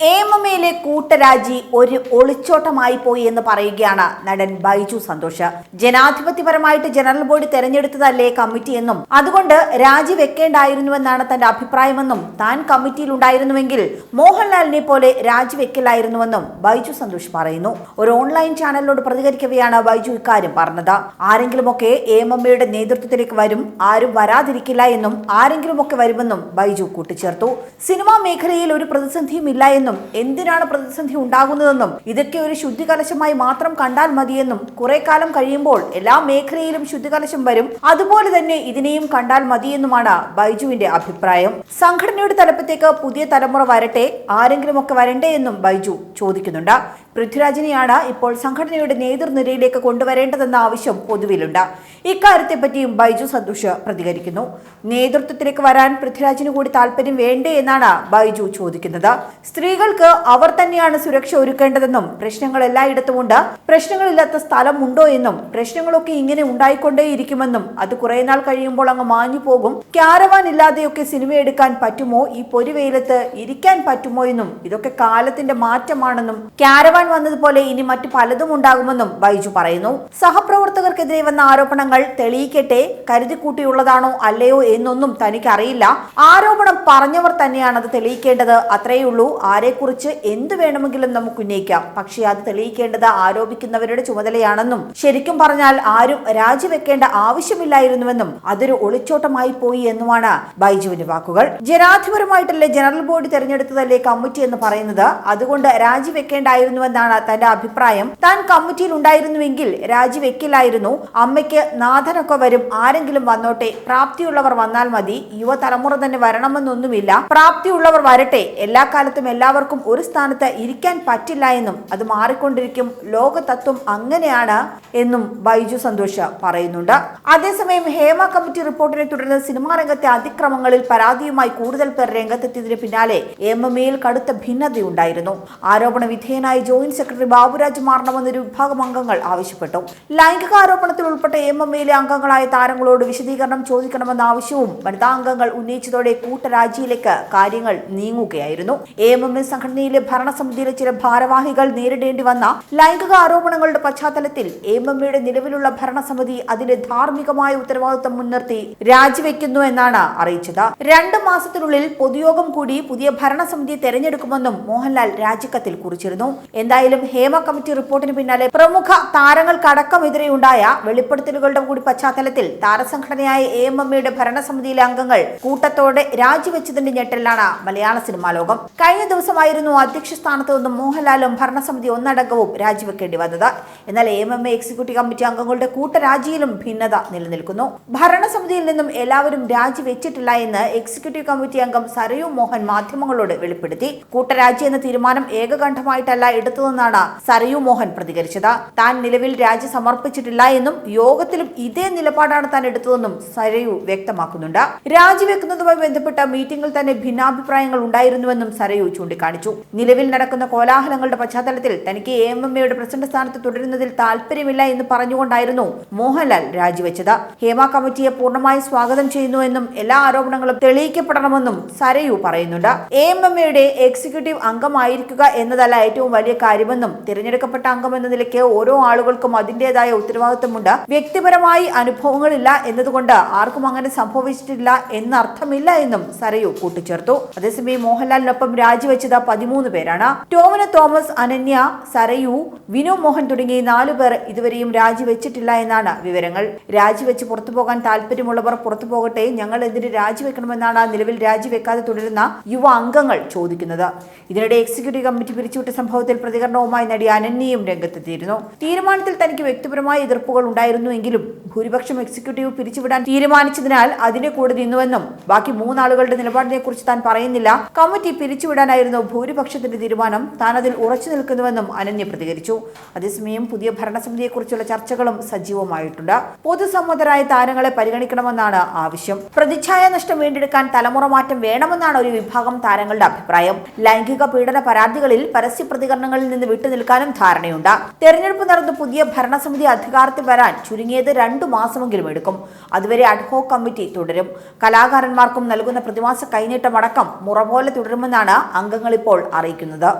ഏമമയിലെ കൂട്ടരാജി ഒരു ഒളിച്ചോട്ടമായി പോയി എന്ന് പറയുകയാണ് നടൻ ബൈജു സന്തോഷ്. ജനാധിപത്യപരമായിട്ട് ജനറൽ ബോഡി തെരഞ്ഞെടുത്തതല്ലേ കമ്മിറ്റി എന്നും അതുകൊണ്ട് രാജിവെക്കേണ്ടായിരുന്നുവെന്നാണ് തന്റെ അഭിപ്രായമെന്നും താൻ കമ്മിറ്റിയിൽ ഉണ്ടായിരുന്നുവെങ്കിൽ മോഹൻലാലിനെ പോലെ രാജിവെക്കലായിരുന്നുവെന്നും ബൈജു സന്തോഷ് പറയുന്നു. ഒരു ഓൺലൈൻ ചാനലിനോട് പ്രതികരിക്കവെയാണ് ബൈജു ഇക്കാര്യം പറഞ്ഞത്. ആരെങ്കിലുമൊക്കെ ഏമമ്മയുടെ നേതൃത്വത്തിലേക്ക് വരും ആരും വരാതിരിക്കില്ല എന്നും ആരെങ്കിലുമൊക്കെ വരുമെന്നും ബൈജു കൂട്ടിച്ചേർത്തു. സിനിമാ മേഖലയിൽ ഒരു പ്രതിസന്ധിയും ഇല്ല എന്നും എന്തിനാണ് പ്രതിസന്ധി ഉണ്ടാകുന്നതെന്നും ഇതൊക്കെ ഒരു ശുദ്ധികലശമായി മാത്രം കണ്ടാൽ മതിയെന്നും കുറെ കാലം കഴിയുമ്പോൾ എല്ലാ മേഖലയിലും ശുദ്ധികലശം വരും. അതുപോലെ തന്നെ ഇതിനെയും കണ്ടാൽ മതിയെന്നുമാണ് ബൈജുവിന്റെ അഭിപ്രായം. സംഘടനയുടെ തലപ്പത്തേക്ക് പുതിയ തലമുറ വരട്ടെ ആരെങ്കിലും ഒക്കെ വരണ്ടേ എന്നും ബൈജു ചോദിക്കുന്നുണ്ട്. പൃഥ്വിരാജിനെയാണ് ഇപ്പോൾ സംഘടനയുടെ നേതൃനിരയിലേക്ക് കൊണ്ടുവരേണ്ടതെന്ന ആവശ്യം പൊതുവിലുണ്ട്. ഇക്കാര്യത്തെപ്പറ്റിയും ബൈജു സന്തോഷ് പ്രതികരിക്കുന്നു. നേതൃത്വത്തിലേക്ക് വരാൻ പൃഥ്വിരാജിന് കൂടി താല്പര്യം വേണ്ടേ എന്നാണ് ബൈജു ചോദിക്കുന്നത്. സ്ത്രീകൾക്ക് അവർ തന്നെയാണ് സുരക്ഷ ഒരുക്കേണ്ടതെന്നും പ്രശ്നങ്ങൾ എല്ലായിടത്തുമുണ്ട്. പ്രശ്നങ്ങളില്ലാത്ത സ്ഥലം ഉണ്ടോ എന്നും പ്രശ്നങ്ങളൊക്കെ ഇങ്ങനെ ഉണ്ടായിക്കൊണ്ടേയിരിക്കുമെന്നും അത് കുറെ നാൾ കഴിയുമ്പോൾ അങ്ങ് മാഞ്ഞു പോകും. ക്യാരവാൻ ഇല്ലാതെയൊക്കെ സിനിമ എടുക്കാൻ പറ്റുമോ? ഈ പൊരിവെയിലത്ത് ഇരിക്കാൻ പറ്റുമോ എന്നും ഇതൊക്കെ കാലത്തിന്റെ മാറ്റമാണെന്നും ക്യാരവാൻ വന്നതുപോലെ ഇനി മറ്റു പലതും ഉണ്ടാകുമെന്നും ബൈജു പറയുന്നു. സഹപ്രവർത്തകർക്കെതിരെ വന്ന ആരോപണങ്ങൾ തെളിയിക്കട്ടെ കരുതിക്കൂട്ടിയുള്ളതാണോ അല്ലയോ എന്നൊന്നും തനിക്കറിയില്ല. ആരോപണം പറഞ്ഞവർ തന്നെയാണ് അത് തെളിയിക്കേണ്ടത്. അത്രയേ ഉള്ളൂ. ആരെക്കുറിച്ച് എന്ത് വേണമെങ്കിലും നമുക്ക് ഉന്നയിക്കാം. പക്ഷേ അത് തെളിയിക്കേണ്ടത് ആരോപിക്കുന്നവരുടെ ചുമതലയാണെന്നും ശരിക്കും പറഞ്ഞാൽ ആരും രാജിവെക്കേണ്ട ആവശ്യമില്ലായിരുന്നുവെന്നും അതൊരു ഒളിച്ചോട്ടമായി പോയി എന്നുമാണ് ബൈജുവിന്റെ വാക്കുകൾ. ജനാധിപരമായിട്ടല്ലേ ജനറൽ ബോഡി തെരഞ്ഞെടുത്തതല്ലേ കമ്മിറ്റി എന്ന് പറയുന്നത്? അതുകൊണ്ട് രാജിവെക്കേണ്ടായിരുന്നുവെന്നാണ് തന്റെ അഭിപ്രായം. താൻ കമ്മിറ്റിയിൽ ഉണ്ടായിരുന്നുവെങ്കിൽ രാജിവെക്കില്ലായിരുന്നു. അമ്മയ്ക്ക് നാഥനൊക്കെ വരും. ആരെങ്കിലും വന്നോട്ടെ. പ്രാപ്തിയുള്ളവർ വന്നാൽ മതി. യുവതലമുറ തന്നെ വരണമെന്നൊന്നുമില്ല. പ്രാപ്തിയുള്ളവർ വരട്ടെ. എല്ലാ കാലത്തും എല്ലാവർക്കും ഒരു സ്ഥാനത്ത് ഇരിക്കാൻ പറ്റില്ല എന്നും അത് മാറിക്കൊണ്ടിരിക്കും. ലോകതത്വം അങ്ങനെയാണ് എന്നും ബൈജു സന്തോഷ് പറയുന്നുണ്ട്. അതേസമയം ഹേമ കമ്മിറ്റി റിപ്പോർട്ടിനെ തുടർന്ന് സിനിമാ രംഗത്തെ അതിക്രമങ്ങളിൽ പരാതിയുമായി കൂടുതൽ പേർ രംഗത്തെത്തിയതിന് പിന്നാലെ എം എം എയിൽ കടുത്ത ഭിന്നതയുണ്ടായിരുന്നു. ആരോപണ വിധേയനായ ജോയിന്റ് സെക്രട്ടറി ബാബുരാജ് മാറണമെന്ന് ഒരു വിഭാഗം അംഗങ്ങൾ ആവശ്യപ്പെട്ടു. ലൈംഗിക ആരോപണത്തിൽ ഉൾപ്പെട്ട എം എം എയിലെ അംഗങ്ങളായ താരങ്ങളോട് വിശദീകരണം ചോദിക്കണമെന്ന ആവശ്യവും വനിതാ അംഗങ്ങൾ ഉന്നയിച്ചതോടെ കൂട്ടരാജിയിലേക്ക് കാര്യങ്ങൾ നീങ്ങുകയായിരുന്നു. എം എം എ സംഘടനയിലെ ഭരണസമിതിയിലെ ചില ഭാരവാഹികൾ നേരിടേണ്ടി വന്ന ലൈംഗിക ആരോപണങ്ങളുടെ പശ്ചാത്തലത്തിൽ എം എം എയുടെ നിലവിലുള്ള ഭരണസമിതി അതിന്റെ ധാർമ്മികമായ ഉത്തരവാദിത്വം മുൻനിർത്തി രാജിവെക്കുന്നു എന്നാണ് അറിയിച്ചത്. രണ്ട് മാസത്തിനുള്ളിൽ പൊതുയോഗം കൂടി പുതിയ ഭരണസമിതി തെരഞ്ഞെടുക്കുമെന്നും മോഹൻലാൽ രാജിക്കത്തിൽ കുറിച്ചിരുന്നു. എന്തായാലും ഹേമ കമ്മിറ്റി റിപ്പോർട്ടിന് പിന്നാലെ പ്രമുഖ താരങ്ങൾക്കടക്കമെതിരെയുണ്ടായ വെളിപ്പെടുത്തലുകളുടെ കൂടി പശ്ചാത്തലത്തിൽ താരസംഘടനയായ എ എം എമ്മയുടെ ഭരണസമിതിയിലെ അംഗങ്ങൾ കൂട്ടത്തോടെ രാജിവെച്ചതിന്റെ ഞെട്ടലാണ് മലയാള സിനിമാ ലോകം. കഴിഞ്ഞ ദിവസമായിരുന്നു അധ്യക്ഷ സ്ഥാനത്ത് നിന്നും മോഹൻലാലും ഭരണസമിതി ഒന്നടങ്കവും രാജിവെക്കേണ്ടി വന്നത്. എന്നാൽ A M M executive committee അംഗങ്ങളുടെ കൂട്ടരാജിയിലും ഭിന്നത നിലനിൽക്കുന്നു. ഭരണസമിതിയിൽ നിന്നും എല്ലാവരും രാജിവെച്ചിട്ടില്ല എന്ന് എക്സിക്യൂട്ടീവ് കമ്മിറ്റി അംഗം സരയു മോഹൻ മാധ്യമങ്ങളോട് വെളിപ്പെടുത്തി. കൂട്ടരാജി എന്ന തീരുമാനം ഏകകണ്ഠമായിട്ടല്ല എടുത്തതെന്നാണ് സരയു മോഹൻ പ്രതികരിച്ചത്. താൻ നിലവിൽ രാജി സമർപ്പിച്ചിട്ടില്ല എന്നും യോഗത്തിലും ഇതേ നിലപാടാണ് താൻ എടുത്തതെന്നും സരയു വ്യക്തമാക്കുന്നുണ്ട്. രാജിവെക്കുന്നതുമായി ബന്ധപ്പെട്ട മീറ്റിംഗിൽ തന്നെ ഭിന്നാഭിപ്രായങ്ങൾ ഉണ്ടായിരുന്നുവെന്നും സരയു ചൂണ്ടിക്കാണിച്ചു. നിലവിൽ നടക്കുന്ന കോലാഹലങ്ങളുടെ പശ്ചാത്തലത്തിൽ തനിക്ക് എ എം എം എയുടെ പ്രസിഡന്റ് സ്ഥാനത്ത് തുടരുന്നതിൽ താല്പര്യമില്ല എന്ന് പറഞ്ഞുകൊണ്ടായിരുന്നു മോഹൻലാൽ രാജിവെച്ചത് ഹേമ കമ്മിറ്റിയെ പൂർണമായി സ്വാഗതം ചെയ്യുന്നുവെന്നും എല്ലാ ആരോപണങ്ങളും തെളിയിക്കപ്പെടണമെന്നും സരയു പറയുന്നുണ്ട്. എ എം എം എയുടെ എക്സിക്യൂട്ടീവ് അംഗമായിരിക്കുക എന്നതല്ല ഏറ്റവും വലിയ കാര്യമെന്നും തിരഞ്ഞെടുക്കപ്പെട്ട അംഗമെന്ന നിലയ്ക്ക് ഓരോ ആളുകൾക്കും അതിന്റെതായ ഉത്തരവാദിത്വമുണ്ട് വ്യക്തിപരമായി അനുഭവങ്ങളില്ല എന്നതുകൊണ്ട് ആർക്കും അങ്ങനെ സംഭവിച്ചിട്ടില്ല എന്നർത്ഥമില്ല എന്നും സരയു കൂട്ടിച്ചേർത്തു. അതേസമയം മോഹൻലാലിനൊപ്പം രാജിവെച്ചത് പതിമൂന്ന് പേരാണ്. ടോമിന് തോമസ് അനന്യ സരയു വിനു മോഹൻ തുടങ്ങിയ നാലു പേർ ഇതുവരെയും രാജിവെച്ചിട്ടില്ല എന്നാണ് വിവരങ്ങൾ. രാജിവെച്ച് പുറത്തു പോകാൻ താല്പര്യമുള്ളവർ പുറത്തു പോകട്ടെ ഞങ്ങൾ എന്തിന് രാജിവെക്കണമെന്നാണ് നിലവിൽ രാജിവെക്കാതെ തുടരുന്ന യുവ അംഗങ്ങൾ ചോദിക്കുന്നത്. ഇതിനിടെ എക്സിക്യൂട്ടീവ് കമ്മിറ്റി പിരിച്ചുവിട്ട സംഭവത്തിൽ പ്രതികരണവുമായി നടി അനന്യയും രംഗത്തെത്തിയിരുന്നു തീരുമാനത്തിൽ തനിക്ക് വ്യക്തിപരമായ എതിർപ്പുകൾ ഉണ്ടായിരുന്നുവെങ്കിലും ഭൂരിപക്ഷം എക്സിക്യൂട്ടീവ് പിരിച്ചുവിടാൻ തീരുമാനിച്ചതിനാൽ അതിനെ കൂടെ നിന്നുവെന്നും ബാക്കി മൂന്നാളുകളുടെ നിലപാടിനെ കുറിച്ച് താൻ പറയുന്നില്ല. കമ്മിറ്റി പിരിച്ചുവിടാനായിരുന്നു ഭൂരിപക്ഷത്തിന്റെ തീരുമാനം. താൻ അതിൽ ഉറച്ചു നിൽക്കുന്നുവെന്നും അനന്യ പ്രതികരിച്ചു. അതേസമയം പുതിയ ഭരണസമിതിയെക്കുറിച്ചുള്ള ചർച്ചകളും സജീവമായിട്ടുണ്ട്. പൊതുസമ്മതരായ താരങ്ങളെ പരിഗണിക്കണമെന്നാണ് ആവശ്യം. പ്രതിച്ഛായ നഷ്ടം വീണ്ടെടുക്കാൻ തലമുറ മാറ്റം വേണമെന്നാണ് ഒരു വിഭാഗം താരങ്ങളുടെ അഭിപ്രായം. ലൈംഗിക പീഡന പരാതികളിൽ പരസ്യ പ്രതികരണങ്ങൾ തീരുമാനങ്ങളിൽ നിന്ന് വിട്ടുനിൽക്കാനും ധാരണയുണ്ട്. തെരഞ്ഞെടുപ്പ് നടന്ന് പുതിയ ഭരണസമിതി അധികാരത്തിൽ വരാൻ ചുരുങ്ങിയത് രണ്ടു മാസമെങ്കിലും എടുക്കും. അതുവരെ അഡ്ഹോക് കമ്മിറ്റി തുടരും. കലാകാരന്മാർക്കും നൽകുന്ന പ്രതിമാസ കൈനീട്ടമടക്കം മുറ പോലെ തുടരുമെന്നാണ് അംഗങ്ങൾ ഇപ്പോൾ അറിയിക്കുന്നത്.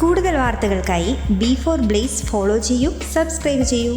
കൂടുതൽ വാർത്തകൾക്കായി ബി ഫോർ ബ്ലേസ് ഫോളോ ചെയ്യൂ സബ്സ്ക്രൈബ് ചെയ്യൂ.